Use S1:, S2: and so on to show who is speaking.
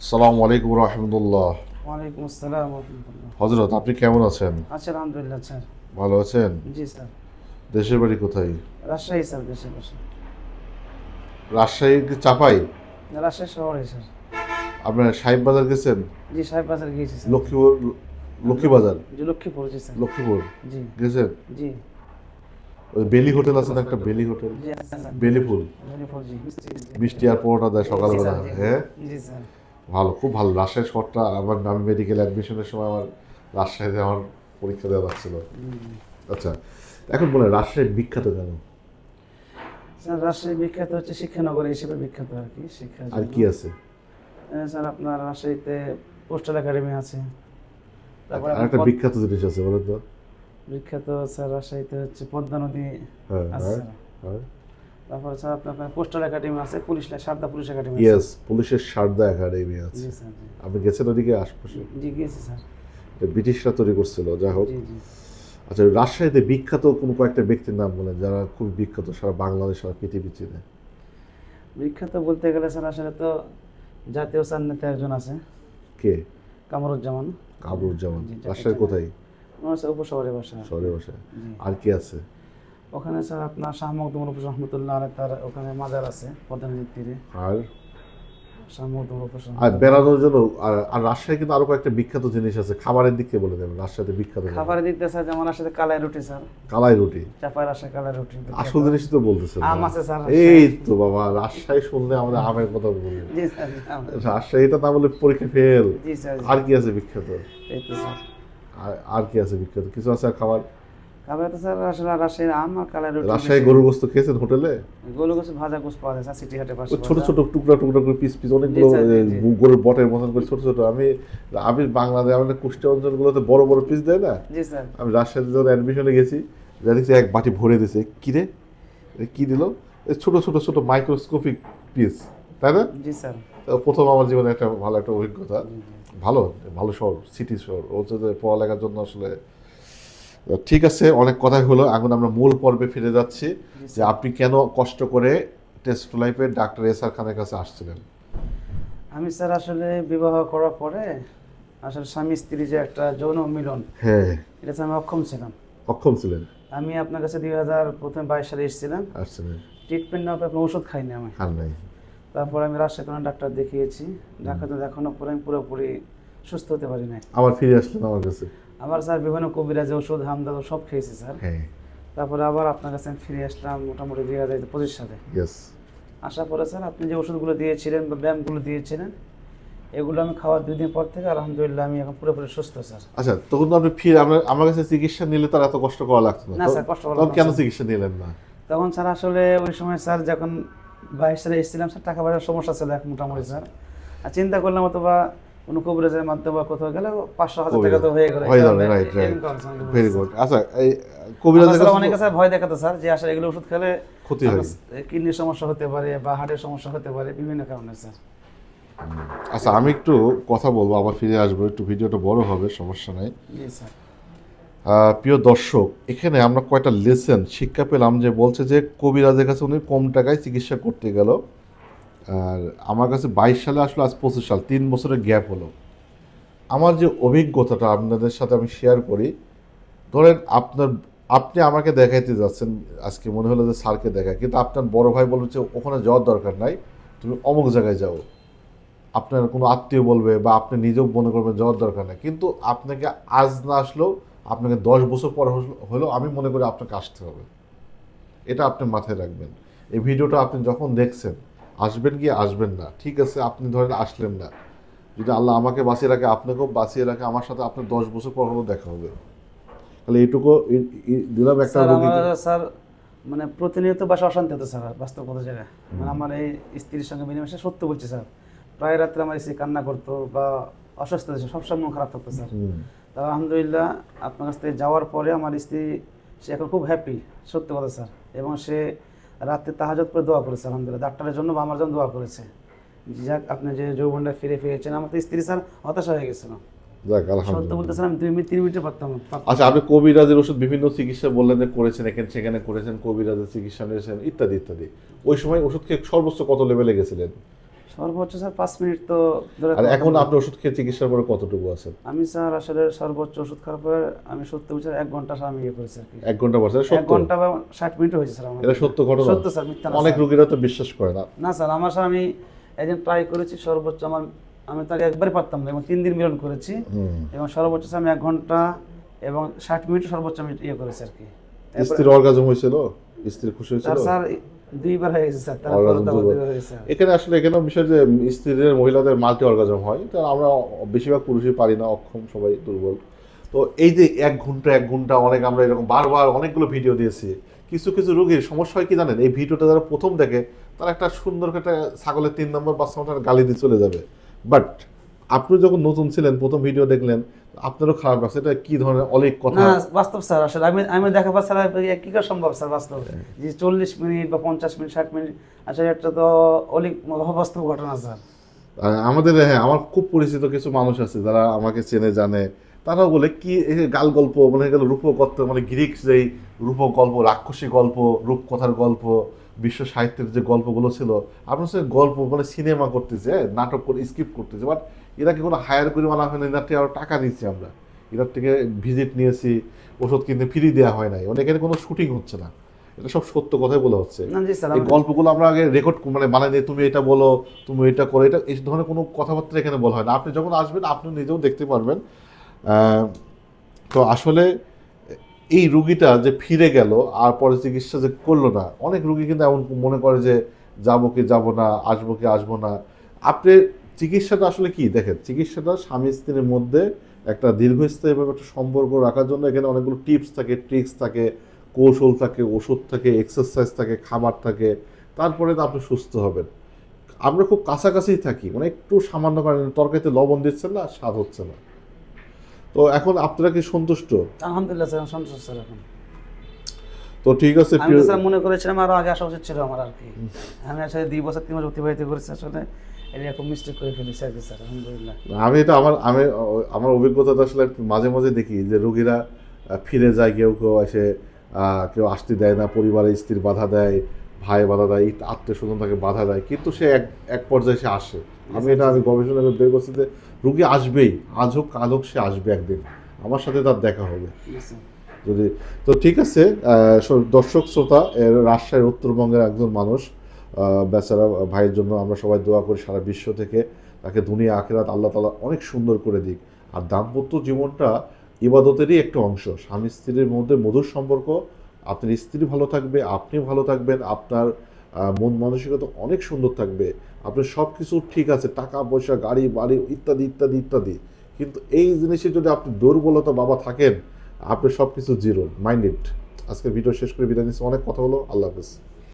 S1: সালামু আলাইকুম রহমতুল্লাহ।
S2: ওয়ালাইকুম আসসালাম রহমতুল্লাহ।
S1: হজরত আপনি কেমন আছেন?
S2: আচ্ছা আলহামদুলিল্লাহ স্যার।
S1: ভালো আছেন?
S2: জি স্যার।
S1: দেশের বাড়ি কোথায়?
S2: রাজশাহী স্যার দেশে বসে।
S1: রাজশাহীর কি চাপাই?
S2: রাজশাহী শহরে স্যার।
S1: আপনার সাহেব বাজার গেছেন?
S2: জি সাহেব বাজার গিয়েছি স্যার।
S1: লক্ষ্মীপুর লক্ষ্মীবাজার
S2: জি লক্ষ্মীপুর জি স্যার।
S1: লক্ষ্মীপুর?
S2: জি।
S1: গেছেন?
S2: জি।
S1: ওই বেলি হোটেল আছে একটা বেলি হোটেল? বেলি ফুল
S2: জি
S1: মিষ্টি আর পরোটা দেয় সকালবেলা। হ্যাঁ?
S2: জি স্যার।
S1: ভালো খুব ভালো। রাজশাহী শহরটা আমার আমি মেডিকেল অ্যাডমিশনের সময় আমার রাজশাহীতে আমার পরীক্ষা দেওয়া লাগছিল। আচ্ছা এখন বলে রাজশাহী বিখ্যাত কেন?
S2: স্যার রাজশাহী বিখ্যাত হচ্ছে শিক্ষানগরী হিসেবে বিখ্যাত আর কি শিক্ষা
S1: আর কি আছে?
S2: স্যার আপনার রাজশাহীতে পোস্টাল একাডেমি আছে। তারপরে
S1: একটা বিখ্যাত জিনিস আছে বলেন তো।
S2: বিখ্যাত স্যার রাজশাহীতে হচ্ছে পদ্মা নদী
S1: হ্যাঁ
S2: আছে
S1: হ্যাঁ।
S2: তারপরে স্যার আপনার পোস্টাল একাডেমি আছে পুলিশ সারদা পুলিশ একাডেমি আছে।
S1: ইয়েস পুলিশের সারদা একাডেমি আছে। আপনি গেছেন ওদিকে আশপাশে?
S2: জি গিয়েছি স্যার।
S1: ব্রিটিশরা তৈরি করছিল যাই হোক। আচ্ছা রাজশাহীতে বিখ্যাত কোনো কয়েকটা ব্যক্তির নাম বলেন যারা খুব বিখ্যাত সারা বাংলাদেশ সারা পৃথিবী চিনে।
S2: বিখ্যাত বলতে গেলে স্যার আসলে তো জাতীয় স্যার নেতা একজন আছে।
S1: কে?
S2: কামরুজ্জামান। জাকির
S1: রাজশাহীর কোথায়?
S2: উপশহরে বাসা।
S1: শহরে বসে। আর কি আছে?
S2: ওখানে স্যার আপনার শাহ মকদুমর উপর রহমতুল্লাহ আলাই তার ওখানে মাজার আছে পদ্মা নদীর তীরে
S1: আর
S2: শাহ মকদুমর
S1: আর বেড়ানোর জন্য আর আর রাজশাহী কিন্তু আরও কয়েকটা বিখ্যাত জিনিস আছে। খাবারের দিক বলে দেবেন রাজশাহীতে বিখ্যাত
S2: খাবারের দিক দিয়ে স্যার যেমন আসলে কালাই রুটি স্যার।
S1: কালাই রুটি?
S2: চাপাই রাজশাহী কালাই রুটি
S1: আসল জিনিস তো বলতেছেন
S2: আম আছে স্যার
S1: এই তো বাবা রাজশাহী শুনলে আমের কথা বলি
S2: জি স্যার
S1: রাজশাহীটা না বলে পরীক্ষা ফেল।
S2: জি স্যার
S1: আর কি আছে বিখ্যাত?
S2: এই তো স্যার।
S1: আর আর কি আছে বিখ্যাত? কিছু আছে খাবার?
S2: খাবার তো স্যার আসলে রাজশাহীর আম আর কালাই রুটি
S1: রাজশাহী গরুর গোস্ত খেয়েছেন হোটেলে?
S2: গোলু গোছ ভাজা গোছ পাওয়া যায় স্যার সিটি হাটের পাশে
S1: ছোট ছোট টুকরা টুকরা করে পিস পিস অনেকগুলো। গরুর বটের মতন করে ছোট ছোট। আমি আমি বাংলাদেশ আমাদের কুষ্টিয়া অঞ্চলগুলোতে বড় বড় পিস দেয় না?
S2: জি স্যার।
S1: আমি রাজশাহীতে যখন অ্যাডমিশনে গেছি দেখছি এক বাটি ভরে দিছে কি রে? কি দিল? এই ছোট ছোট ছোট মাইক্রোস্কোপিক পিস তাই না?
S2: জি স্যার।
S1: প্রথম আমার জীবনে একটা ভালো একটা অভিজ্ঞতা। ভালো ভালো শহর সিটি শহর। ও পড়ালেখার জন্য আসলে ঠিক আছে অনেক কথাই হলো। এখন আমরা মূল পর্বে ফিরে যাচ্ছি যে আপনি কেন কষ্ট করে টেস্ট লাইফে ডাক্তার এস আর খানের কাছে আসছিলেন?
S2: আমি স্যার আসলে বিবাহ করার পরে আসলে স্বামী স্ত্রী যে একটা যৌন মিলন
S1: হ্যাঁ।
S2: এটা আমি অক্ষম ছিলাম।
S1: অক্ষম ছিলেন?
S2: আমি আপনার কাছে দুই হাজার প্রথমে বাইশ সালে এসেছিলাম।
S1: আসছিলেন।
S2: ট্রিটমেন্ট পর কোনো ওষুধ খাইনি আমি।
S1: খান নাই।
S2: তারপর আমি রাজশাহীতে অনেক ডাক্তার দেখিয়েছি। ডাক্তার দেখানোর পরে আমি পুরোপুরি সুস্থ হতে পারি নাই।
S1: আবার ফিরে আসলেন আমার কাছে?
S2: আবার স্যার বিভিন্ন কবিরাজে ওষুধ হামদা সব খেয়েছি স্যার।
S1: হ্যাঁ।
S2: তারপরে আবার আপনার কাছে আমি ফিরে আসলাম মোটামুটি দুই হাজার পঁচিশ সালে। আসার পরে স্যার আপনি যে ওষুধগুলো দিয়েছিলেন বা ব্যায়ামগুলো দিয়েছিলেন এগুলো আমি খাওয়ার দুই দিন পর থেকে আলহামদুলিল্লাহ আমি এখন পুরোপুরি সুস্থ স্যার।
S1: আচ্ছা তখন আপনি ফিরে আমার কাছে চিকিৎসা নিলে তার এত কষ্ট করা লাগতো না।
S2: না, স্যার, কষ্ট করা
S1: কেন চিকিৎসা নিলেন না?
S2: তখন স্যার আসলে ওই সময় স্যার যখন বাইশ সালে এসেছিলাম স্যার টাকা পয়সার সমস্যা ছিল এক মোটামুটি স্যার। আর চিন্তা করলাম অথবা কোনো কবিরাজের মাধ্যমে কোথাও গেলে পাঁচশো হাজার টাকা তো হয়ে গেল।
S1: হয়ে যাবে রাইট রাইট ভেরি গুড আচ্ছা এই কবিরাজের কাছে
S2: অনেকে স্যার ভয় দেখাতো স্যার যে আসলে এগুলো ওষুধ খেলে
S1: ক্ষতি হয়।
S2: কিডনির সমস্যা হতে পারে বা হার্টের সমস্যা হতে পারে বিভিন্ন কারণে স্যার।
S1: আচ্ছা আমি একটু কথা বলব আবার ফিরে আসব একটু ভিডিওটা বড় হবে সমস্যা নাই। প্রিয় দর্শক এখানে আমরা কয়টা লেসেন শিক্ষা পেলাম যে বলছে যে কবিরাজের কাছে উনি কম টাকায় চিকিৎসা করতে গেল। আর আমার কাছে বাইশ সালে আসলো, আজ পঁচিশ সাল, তিন বছরের গ্যাপ হলো। আমার যে অভিজ্ঞতাটা আপনাদের সাথে আমি শেয়ার করি, ধরেন আপনার, আপনি আমাকে দেখাইতে যাচ্ছেন, আজকে মনে হলো যে স্যারকে দেখায় কিন্তু আপনার বড় ভাই বলছে যে ওখানে যাওয়ার দরকার নাই, তুমি অমুক জায়গায় যাও। আপনার কোনো আত্মীয় বলবে বা আপনি নিজেও মনে করবেন যাওয়ার দরকার নেই, কিন্তু আপনাকে আজ না আসলেও আপনাকে দশ বছর পর হলেও আমি মনে করি আপনাকে আসতে হবে। এটা আপনি মাথায় রাখবেন। এই ভিডিওটা আপনি যখন দেখছেন আসবেন কি আসবেন না। ঠিক আছে আপনি ধরেন আসলেন না। যদি আল্লাহ আমাকে বাঁচিয়ে রাখে আপনাকেও বাঁচিয়ে রাখে আমার সাথে আপনার দশ বছর পর হলেও দেখা হবে। তাহলে এইটুকু দিলাম একটা
S2: স্যার মানে প্রতিনিয়ত বাসা অশান্তি হতো স্যার বাস্তব কথা জায়গায় মানে আমার এই স্ত্রীর সঙ্গে মিলেমিশে সত্য বলছি স্যার। প্রায় রাত্রে আমার স্ত্রী কান্না করতো বা অসুস্থ হয়েছে সবসময় মন খারাপ থাকতো স্যার। তা আলহামদুলিল্লাহ আপনার কাছ থেকে যাওয়ার পরে আমার স্ত্রী সে এখন খুব হ্যাপি সত্য কথা স্যার। এবং সে রাতে তাহাজত করে দোয়া করেছে আলহামদুলিল্লাহ। ডাক্তারের জন্য বা আমার জন্য দোয়া করেছে। যাক আপনি যে যৌবনটা ফিরে ফিরেছেন আমার তো স্ত্রী স্যার হতাশা হয়ে গেছিল
S1: আচ্ছা আপনি কবিরাজের ওষুধ বিভিন্ন চিকিৎসা বললেন যে করেছেন এখানে সেখানে করেছেন কবিরাজের চিকিৎসা নিয়েছেন ইত্যাদি ইত্যাদি। ওই সময় ওষুধ খেয়ে সর্বোচ্চ কত লেভেলে গেছিলেন?
S2: সর্বোচ্চ স্যার পাঁচ মিনিট তো
S1: আর এখন আপনি ওষুধ খেয়ে চিকিৎসার পরে কতটুকু আছেন?
S2: আমি স্যার আসলে সর্বোচ্চ ওষুধ খাওয়ার পরে আমি সত্য বছর এক ঘণ্টা স্যার আমি ইয়ে করেছি আর কি।
S1: এক ঘণ্টা বসে
S2: এক ঘণ্টা বা ষাট মিনিট হয়েছে স্যার আমার।
S1: এটা সত্য ঘটনা?
S2: সত্য স্যার মিথ্যা
S1: অনেক। রোগীরা তো বিশ্বাস করে না।
S2: না স্যার আমার স্যার আমি একদিন ট্রাই করেছি সর্বোচ্চ আমার আমি তাকে একবারই পারতাম না এবং তিন দিন মিলন করেছি। এবং সর্বোচ্চ স্যার আমি এক ঘণ্টা এবং ষাট মিনিট সর্বোচ্চ আমি ইয়ে করেছি আর কি।
S1: স্ত্রীর অর্গাজম হয়েছিল? স্ত্রী খুশি হয়েছিল?
S2: স্যার দুইবার হয়ে গেছে স্যার।
S1: এখানে আসলে এখানে বিষয় যে স্ত্রীদের মহিলাদের মাল্টি অর্গাজম হয় তো আমরা বেশিরভাগ পুরুষই পারি না অক্ষম সবাই দুর্বল। তো এই যে এক ঘণ্টা এক ঘণ্টা অনেক আমরা এরকম বারবার অনেকগুলো ভিডিও দিয়েছি কিছু কিছু রোগীর সমস্যা হয় কি জানেন? এই ভিডিওটা যারা প্রথম দেখে তারা একটা সুন্দর একটা ছাগলের তিন নম্বর বাচ্চা মতো গালি দিয়ে চলে যাবে। বাট আপনি যখন নতুন ছিলেন প্রথম ভিডিও দেখলেন আপনারও খারাপ লাগছে এটা কি ধরনের অনেক কথা?
S2: না বাস্তব স্যার আসলে আমি আমি দেখা পাচ্ছি স্যার কি করে সম্ভব স্যার বাস্তব? যে চল্লিশ মিনিট বা পঞ্চাশ মিনিট ষাট মিনিট আসলে একটা তো অলিক বাস্তব ঘটনা স্যার।
S1: আমাদের হ্যাঁ আমার খুব পরিচিত কিছু মানুষ আছে যারা আমাকে চেনে জানে। তারা বলে কি গাল গল্প মানে গেল রূপকথা মানে গ্রিক যেই রূপক গল্প রাক্ষসী গল্প রূপকথার গল্প বিশ্ব সাহিত্যের যে গল্পগুলো ছিল আপনার সে গল্প মানে সিনেমা করতেছে হ্যাঁ, নাটক করে স্ক্রিপ্ট করতেছে বাট এরা কি কোনো হায়ার করে বানা হয় না? এনার থেকে আরও টাকা নিচ্ছি আমরা। এনার থেকে ভিজিট নিয়েছি ওষুধ কিনতে ফ্রি দেওয়া হয় নাই। মানে এখানে কোনো শুটিং হচ্ছে না। এটা সব সত্য কথাই বলা হচ্ছে। এই গল্পগুলো আমরা আগে রেকর্ড মানে বানাই দিই তুমি এটা বলো তুমি এটা করো এটা এই ধরনের কোনো কথাবার্তা এখানে বলা হয় না। আপনি যখন আসবেন আপনি নিজেও দেখতে পারবেন। আহ, তো আসলে এই রুগীটা যে ফিরে গেল আর পরে চিকিৎসা যে করল না অনেক রুগী কিন্তু এমন মনে করে যে যাব কি যাব না আসব কি আসব না। আপনি চিকিৎসাটা আসলে কি? দেখেন চিকিৎসাটা স্বামী স্ত্রীর মধ্যে একটা দীর্ঘস্থায়ীভাবে একটা সম্পর্ক রাখার জন্য এখানে অনেকগুলো টিপস থাকে ট্রিক্স থাকে কৌশল থাকে ওষুধ থাকে এক্সারসাইজ থাকে খাবার থাকে। তারপরে তো আপনি সুস্থ হবেন। আমরা খুব কাছাকাছি থাকি মানে একটু সামান্য কারণে তরকারিতে লবণ দিচ্ছেন না স্বাদ হচ্ছে না। তো এখন আপনারা কি সন্তুষ্ট?
S2: আলহামদুলিল্লাহ স্যার সন্তুষ্ট স্যার এখন।
S1: তো ঠিক আছে
S2: আমি স্যার মনে করেছিলাম আরও আগে আসা উচিত ছিল আমার আর কি। আমি আসলে দুই বছর তিন বছর অতিবাহিত করেছি আসলে। মিস্টেক করে ফেলেছি আর স্যার আলহামদুলিল্লাহ।
S1: আমি এটা আমার আমি আমার অভিজ্ঞতাটা আসলে মাঝে মাঝে দেখি যে রোগীরা ফিরে যায় কেউ কেউ এসে কেউ আসতে দেয় না পরিবারের স্ত্রীর বাধা দেয় ভাই বাধা দেয় আত্মীয় স্বজন তাকে বাধা দেয় কিন্তু সে এক এক পর্যায়ে সে আসে। আমি এটা আমি গবেষণা বের করছি যে রুগী আসবেই আজ হোক কাল হোক সে আসবে একদিন। আমার সাথে তার দেখা হবে। যদি তো ঠিক আছে দর্শক শ্রোতা রাজশাহীর উত্তরবঙ্গের একজন মানুষ বেচারা ভাইয়ের জন্য আমরা সবাই দোয়া করি, সারা বিশ্ব থেকে তাকে দুনিয়া আখেরাত, আল্লাহ তালা অনেক সুন্দর করে দিক। আর দাম্পত্য জীবনটা ইবাদতেরই একটা অংশ। স্বামী স্ত্রীর মধ্যে মধুর সম্পর্ক, আপনার স্ত্রী ভালো থাকবে, আপনি ভালো থাকবেন, আপনার মন মানসিকতা অনেক সুন্দর থাকবে, আপনার সব কিছু ঠিক আছে, টাকা পয়সা, গাড়ি, বাড়ি, ইত্যাদি ইত্যাদি ইত্যাদি। কিন্তু এই জিনিসে যদি আপনি দুর্বলতা বাবা থাকেন, আপনার সব কিছু জিরো, মাইন্ডেড। আজকে ভিডিও শেষ করে বিদায় নিচ্ছি। অনেক কথা হলো, আল্লাহ হাফেজ।